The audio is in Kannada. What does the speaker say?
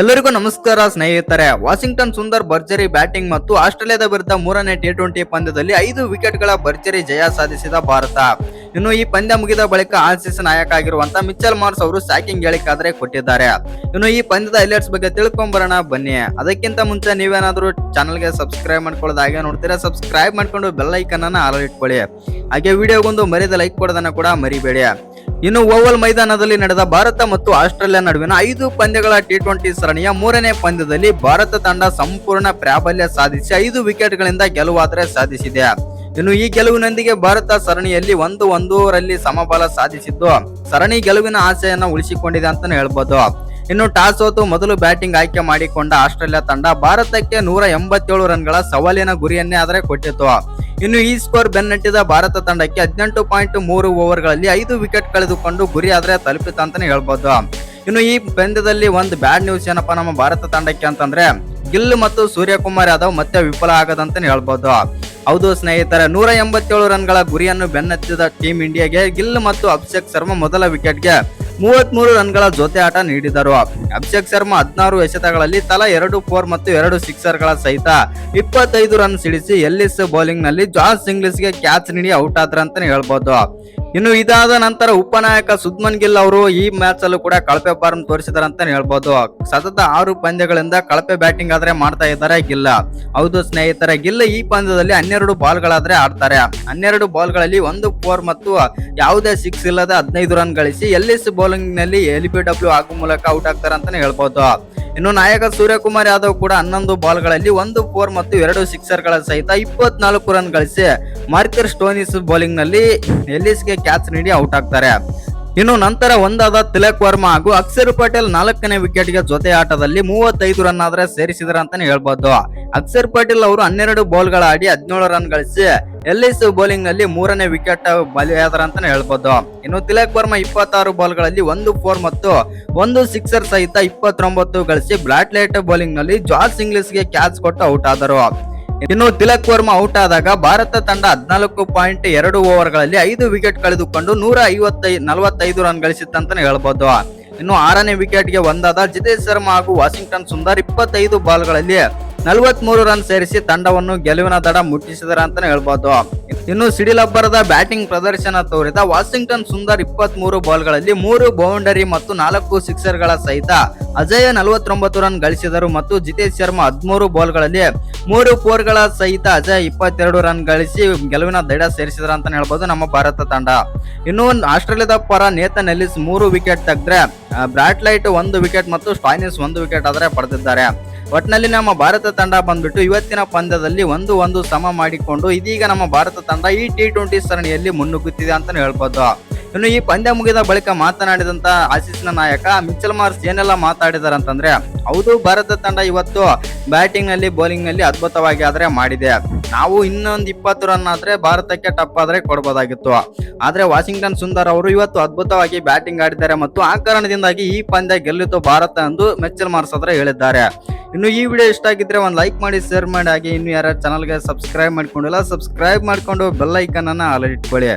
ಎಲ್ಲರಿಗೂ ನಮಸ್ಕಾರ, ಸ್ನೇಹಿತರೆ. ವಾಷಿಂಗ್ಟನ್ ಸುಂದರ್ ಭರ್ಜರಿ ಬ್ಯಾಟಿಂಗ್ ಮತ್ತು ಆಸ್ಟ್ರೇಲಿಯಾದ ವಿರುದ್ಧ ಮೂರನೇ ಟಿ ಟ್ವೆಂಟಿ ಪಂದ್ಯದಲ್ಲಿ ಐದು ವಿಕೆಟ್ಗಳ ಭರ್ಜರಿ ಜಯ ಸಾಧಿಸಿದ ಭಾರತ. ಇನ್ನು ಈ ಪಂದ್ಯ ಮುಗಿದ ಬಳಿಕ ಆರ್ಸಿಎಸ್ ನಾಯಕ ಆಗಿರುವಂತಹ ಮಿಚ್ಚಲ್ ಮಾರ್ಸ್ ಅವರು ಸ್ಯಾಕಿಂಗ್ ಹೇಳಿಕಾದ್ರೆ ಕೊಟ್ಟಿದ್ದಾರೆ. ಇನ್ನು ಈ ಪಂದ್ಯದ ಹೈಲೈಟ್ಸ್ ಬಗ್ಗೆ ತಿಳ್ಕೊಂಬರೋಣ, ಬನ್ನಿ. ಅದಕ್ಕಿಂತ ಮುಂಚೆ ನೀವೇನಾದರೂ ಚಾನಲ್ಗೆ ಸಬ್ಸ್ಕ್ರೈಬ್ ಮಾಡ್ಕೊಳ್ಳೋದು ಹಾಗೆ ನೋಡ್ತೀರಾ, ಸಬ್ಸ್ಕ್ರೈಬ್ ಮಾಡ್ಕೊಂಡು ಬೆಲ್ ಐಕನ್ ಅನ್ನ ಆಲ್ ಇಟ್ಕೊಳ್ಳಿ. ಹಾಗೆ ವಿಡಿಯೋಗೊಂದು ಮರಿದ ಲೈಕ್ ಕೊಡೋದನ್ನ ಕೂಡ ಮರಿಬೇಡಿ. ಇನ್ನು ಓವಲ್ ಮೈದಾನದಲ್ಲಿ ನಡೆದ ಭಾರತ ಮತ್ತು ಆಸ್ಟ್ರೇಲಿಯಾ ನಡುವಿನ ಐದು ಪಂದ್ಯಗಳ ಟಿ ಟ್ವೆಂಟಿ ಸರಣಿಯ ಮೂರನೇ ಪಂದ್ಯದಲ್ಲಿ ಭಾರತ ತಂಡ ಸಂಪೂರ್ಣ ಪ್ರಾಬಲ್ಯ ಸಾಧಿಸಿ ಐದು ವಿಕೆಟ್ಗಳಿಂದ ಗೆಲುವಾದರೆ ಸಾಧಿಸಿದೆ. ಇನ್ನು ಈ ಗೆಲುವಿನೊಂದಿಗೆ ಭಾರತ ಸರಣಿಯಲ್ಲಿ ಒಂದು ಒಂದೂರಲ್ಲಿ ಸಮಬಲ ಸಾಧಿಸಿದ್ದು. ಸರಣಿ ಗೆಲುವಿನ ಆಸೆಯನ್ನು ಉಳಿಸಿಕೊಂಡಿದೆ ಅಂತಾನೆ ಹೇಳ್ಬೋದು. ಇನ್ನು ಟಾಸ್ ಸೋತು ಮೊದಲು ಬ್ಯಾಟಿಂಗ್ ಆಯ್ಕೆ ಮಾಡಿಕೊಂಡ ಆಸ್ಟ್ರೇಲಿಯಾ ತಂಡ ಭಾರತಕ್ಕೆ ನೂರ ಎಂಬತ್ತೇಳು ರನ್ಗಳ ಸವಾಲಿನ ಗುರಿಯನ್ನೇ ಆದರೆ ಕೊಟ್ಟಿತ್ತು. ಇನ್ನು ಈ ಸ್ಕೋರ್ ಬೆನ್ನಟ್ಟಿದ ಭಾರತ ತಂಡಕ್ಕೆ ಹದಿನೆಂಟು ಪಾಯಿಂಟ್ ಮೂರು ಓವರ್ಗಳಲ್ಲಿ ಐದು ವಿಕೆಟ್ ಕಳೆದುಕೊಂಡು ಗುರಿ ಆದರೆ ತಲುಪಿತು ಅಂತಾನೆ ಹೇಳ್ಬೋದು. ಇನ್ನು ಈ ಪಂದ್ಯದಲ್ಲಿ ಒಂದು ಬ್ಯಾಡ್ ನ್ಯೂಸ್ ಏನಪ್ಪ ನಮ್ಮ ಭಾರತ ತಂಡಕ್ಕೆ ಅಂತಂದ್ರೆ ಗಿಲ್ ಮತ್ತು ಸೂರ್ಯಕುಮಾರ್ ಯಾದವ್ ಮತ್ತೆ ವಿಫಲ ಆಗದಂತಾನೆ ಹೇಳ್ಬೋದು. ಹೌದು ಸ್ನೇಹಿತರೆ, ನೂರ ಎಂಬತ್ತೇಳು ರನ್ಗಳ ಗುರಿಯನ್ನು ಬೆನ್ನತ್ತಿದ ಟೀಮ್ ಇಂಡಿಯಾಗೆ ಗಿಲ್ ಮತ್ತು ಅಭಿಷೇಕ್ ಶರ್ಮಾ ಮೊದಲ ವಿಕೆಟ್ಗೆ ಮೂವತ್ಮೂರು ರನ್ಗಳ ಜೊತೆ ಆಟ ನೀಡಿದರು ಅಭಿಷೇಕ್ ಶರ್ಮಾ ಹದಿನಾರು ಎಸೆತಗಳಲ್ಲಿ ತಲಾ ಎರಡು ಫೋರ್ ಮತ್ತು ಎರಡು ಸಿಕ್ಸರ್ಗಳ ಸಹಿತ ಇಪ್ಪತ್ತೈದು ರನ್ ಸಿಡಿಸಿ ಎಲ್ಲಿಸ್ ಬೌಲಿಂಗ್ನಲ್ಲಿ ಜಾರ್ಜ್ ಇಂಗ್ಲಿಸ್ಗೆ ಕ್ಯಾಚ್ ನೀಡಿ ಔಟ್ ಆದ್ರ ಅಂತಾನೆ ಹೇಳ್ಬೋದು. ಇನ್ನು ಇದಾದ ನಂತರ ಉಪನಾಯಕ ಸುದ್ಮನ್ ಗಿಲ್ ಅವರು ಈ ಮ್ಯಾಚ್ ಅಲ್ಲೂ ಕೂಡ ಕಳಪೆ ಫಾರ್ಮ್ ತೋರಿಸಿದಾರೆ ಅಂತ ಹೇಳ್ಬೋದು. ಸತತ ಆರು ಪಂದ್ಯಗಳಿಂದ ಕಳಪೆ ಬ್ಯಾಟಿಂಗ್ ಆದ್ರೆ ಮಾಡ್ತಾ ಇದ್ದಾರೆ ಗಿಲ್ಲ ಹೌದು ಸ್ನೇಹಿತರೆ ಗಿಲ್ಲ ಈ ಪಂದ್ಯದಲ್ಲಿ ಹನ್ನೆರಡು ಬಾಲ್ಗಳಾದ್ರೆ ಆಡ್ತಾರೆ. ಹನ್ನೆರಡು ಬಾಲ್ಗಳಲ್ಲಿ ಒಂದು ಫೋರ್ ಮತ್ತು ಯಾವುದೇ ಸಿಕ್ಸ್ ಇಲ್ಲದ ಹದಿನೈದು ರನ್ ಗಳಿಸಿ, ಎಲ್ಲಿಸ್ ಬೌಲಿಂಗ್ನಲ್ಲಿ ಎಲ್ ಬಿ ಡಬ್ಲ್ಯೂ ಹಾಕುವ ಮೂಲಕ ಔಟ್ ಆಗ್ತಾರೆ ಅಂತಾನೆ ಹೇಳ್ಬೋದು. ಇನ್ನು ನಾಯಕ ಸೂರ್ಯಕುಮಾರ್ ಯಾದವ್ ಕೂಡ ಹನ್ನೊಂದು ಬಾಲ್ಗಳಲ್ಲಿ ಒಂದು ಫೋರ್ ಮತ್ತು ಎರಡು ಸಿಕ್ಸರ್ಗಳ ಸಹಿತ ಇಪ್ಪತ್ನಾಲ್ಕು ರನ್ ಗಳಿಸಿ ಮಾರ್ಕರ್ ಸ್ಟೋನಿಸ್ ಬೌಲಿಂಗ್ನಲ್ಲಿ ಎಲ್ಲಿಸ್ಗೆ ಕ್ಯಾಚ್ ನೀಡಿ ಔಟ್ ಆಗ್ತಾರೆ. ಇನ್ನು ನಂತರ ಒಂದಾದ ತಿಲಕ್ ವರ್ಮಾ ಹಾಗೂ ಅಕ್ಷರ್ ಪಟೇಲ್ ನಾಲ್ಕನೇ ವಿಕೆಟ್ಗೆ ಜೊತೆ ಆಟದಲ್ಲಿ ಮೂವತ್ತೈದು ರನ್ ಆದ್ರೆ ಸೇರಿಸಿದ್ರ ಅಂತಾನೆ ಹೇಳ್ಬೋದು. ಅಕ್ಷರ್ ಪಟೇಲ್ ಅವರು ಹನ್ನೆರಡು ಬಾಲ್ಗಳ ಆಡಿ ಹದಿನೇಳು ರನ್ ಗಳಿಸಿ ಎಲ್ಲಿಸ್ ಬೌಲಿಂಗ್ನಲ್ಲಿ ಮೂರನೇ ವಿಕೆಟ್ ಬಲಿಯಾದ್ರ ಅಂತಾನೆ ಹೇಳ್ಬೋದು. ಇನ್ನು ತಿಲಕ್ ವರ್ಮಾ ಇಪ್ಪತ್ತಾರು ಬಾಲ್ಗಳಲ್ಲಿ ಒಂದು ಫೋರ್ ಮತ್ತು ಒಂದು ಸಿಕ್ಸರ್ ಸಹಿತ ಇಪ್ಪತ್ತೊಂಬತ್ತು ಗಳಿಸಿ ಬ್ಲಾಟ್ಲೈಟ್ ಬೌಲಿಂಗ್ನಲ್ಲಿ ಜಾರ್ಜ್ ಇಂಗ್ಲಿಸ್ಗೆ ಕ್ಯಾಚ್ ಕೊಟ್ಟು ಔಟ್ ಆದರು. ಇನ್ನು ತಿಲಕ್ ವರ್ಮಾ ಔಟ್ ಆದಾಗ ಭಾರತ ತಂಡ ಹದಿನಾಲ್ಕು ಪಾಯಿಂಟ್ ಎರಡು ಓವರ್ಗಳಲ್ಲಿ ಐದು ವಿಕೆಟ್ ಕಳೆದುಕೊಂಡು ನೂರ ಐವತ್ತೈ, ನಲವತ್ತೈದು ರನ್ ಗಳಿಸಿತ್ತಂತಾನೆ ಹೇಳ್ಬೋದು. ಇನ್ನು ಆರನೇ ವಿಕೆಟ್ಗೆ ಒಂದಾದ ಜಿತೇಶ್ ಶರ್ಮಾ ಹಾಗೂ ವಾಷಿಂಗ್ಟನ್ ಸುಂದರ್ ಇಪ್ಪತ್ತೈದು ಬಾಲ್ಗಳಲ್ಲಿ ನಲವತ್ಮೂರು ರನ್ ಸೇರಿಸಿ ತಂಡವನ್ನು ಗೆಲುವಿನ ದಡ ಮುಟ್ಟಿಸಿದರು ಅಂತಾನೆ ಹೇಳ್ಬೋದು. ಇನ್ನು ಸಿಡಿಲಬ್ಬರದ ಬ್ಯಾಟಿಂಗ್ ಪ್ರದರ್ಶನ ತೋರಿದ ವಾಷಿಂಗ್ಟನ್ ಸುಂದರ್ ಇಪ್ಪತ್ತ್ ಮೂರು ಬಾಲ್ಗಳಲ್ಲಿ ಮೂರು ಬೌಂಡರಿ ಮತ್ತು ನಾಲ್ಕು ಸಿಕ್ಸರ್ಗಳ ಸಹಿತ ಅಜಯ ನಲವತ್ತೊಂಬತ್ತು ರನ್ ಗಳಿಸಿದರು ಮತ್ತು ಜಿತೇಶ್ ಶರ್ಮಾ ಹದಿಮೂರು ಬಾಲ್ಗಳಲ್ಲಿ ಮೂರು ಫೋರ್ಗಳ ಸಹಿತ ಅಜಯ್ ಇಪ್ಪತ್ತೆರಡು ರನ್ ಗಳಿಸಿ ಗೆಲುವಿನ ದಡ ಸೇರಿಸಿದರು ಅಂತಾನೆ ಹೇಳ್ಬೋದು ನಮ್ಮ ಭಾರತ ತಂಡ. ಇನ್ನು ಆಸ್ಟ್ರೇಲಿಯಾದ ಪರ ನೇತನ್ ಎಲ್ಲಿಸ್ ಮೂರು ವಿಕೆಟ್ ತೆಗೆದ್ರೆ ಬ್ರಾಟ್ಲೈಟ್ ಒಂದು ವಿಕೆಟ್ ಮತ್ತು ಸ್ಟಾಯ್ನಿಸ್ ಒಂದು ವಿಕೆಟ್ ಆದರೆ ಪಡೆದಿದ್ದಾರೆ. ಒಟ್ನಲ್ಲಿ ನಮ್ಮ ಭಾರತ ತಂಡ ಬಂದ್ಬಿಟ್ಟು ಇವತ್ತಿನ ಪಂದ್ಯದಲ್ಲಿ ಒಂದು ಒಂದು ಸಮ ಮಾಡಿಕೊಂಡು ಇದೀಗ ನಮ್ಮ ಭಾರತ ತಂಡ ಈ ಟಿ ಟ್ವೆಂಟಿ ಸರಣಿಯಲ್ಲಿ ಮುನ್ನುಗ್ಗುತ್ತಿದೆ ಅಂತಾನೆ ಹೇಳ್ಬೋದು. ಇನ್ನು ಈ ಪಂದ್ಯ ಮುಗಿದ ಬಳಿಕ ಮಾತನಾಡಿದಂತ ಆಸೀಸ್ನ ನಾಯಕ ಮಿಚಲ್ ಮಾರ್ಸ್ ಏನೆಲ್ಲ ಮಾತಾಡಿದಾರೆ ಅಂತಂದ್ರೆ, ಹೌದು, ಭಾರತ ತಂಡ ಇವತ್ತು ಬ್ಯಾಟಿಂಗ್ನಲ್ಲಿ ಬೌಲಿಂಗ್ನಲ್ಲಿ ಅದ್ಭುತವಾಗಿ ಆದ್ರೆ ಮಾಡಿದೆ. ನಾವು ಇನ್ನೊಂದು ಇಪ್ಪತ್ತು ರನ್ ಆದ್ರೆ ಭಾರತಕ್ಕೆ ಟಪ್ ಆದ್ರೆ ಕೊಡಬಹುದಾಗಿತ್ತು ಆದ್ರೆ ವಾಷಿಂಗ್ಟನ್ ಸುಂದರ್ ಅವರು ಇವತ್ತು ಅದ್ಭುತವಾಗಿ ಬ್ಯಾಟಿಂಗ್ ಆಡಿದ್ದಾರೆ ಮತ್ತು ಆ ಕಾರಣದಿಂದಾಗಿ ಈ ಪಂದ್ಯ ಗೆಲ್ಲಿತು ಭಾರತ ಎಂದು ಮೆಚ್ಚಲ್ ಮಾರ್ಸ್ ಆದ್ರೆ ಹೇಳಿದ್ದಾರೆ. ಇನ್ನು ಈ ವಿಡಿಯೋ ಇಷ್ಟ ಆಗಿದ್ರೆ ಒಂದು ಲೈಕ್ ಮಾಡಿ ಶೇರ್ ಮಾಡಿ, ಹಾಗೆ ಇನ್ನು ಯಾರು ಚಾನಲ್ಗೆ ಸಬ್ಸ್ಕ್ರೈಬ್ ಮಾಡ್ಕೊಂಡಿಲ್ಲ ಸಬ್ಸ್ಕ್ರೈಬ್ ಮಾಡ್ಕೊಂಡು ಬೆಲ್ ಐಕನ್ ಅನ್ನ ಆಲ್ರೆಡಿ ಇಟ್ಕೊಳ್ಳಿ.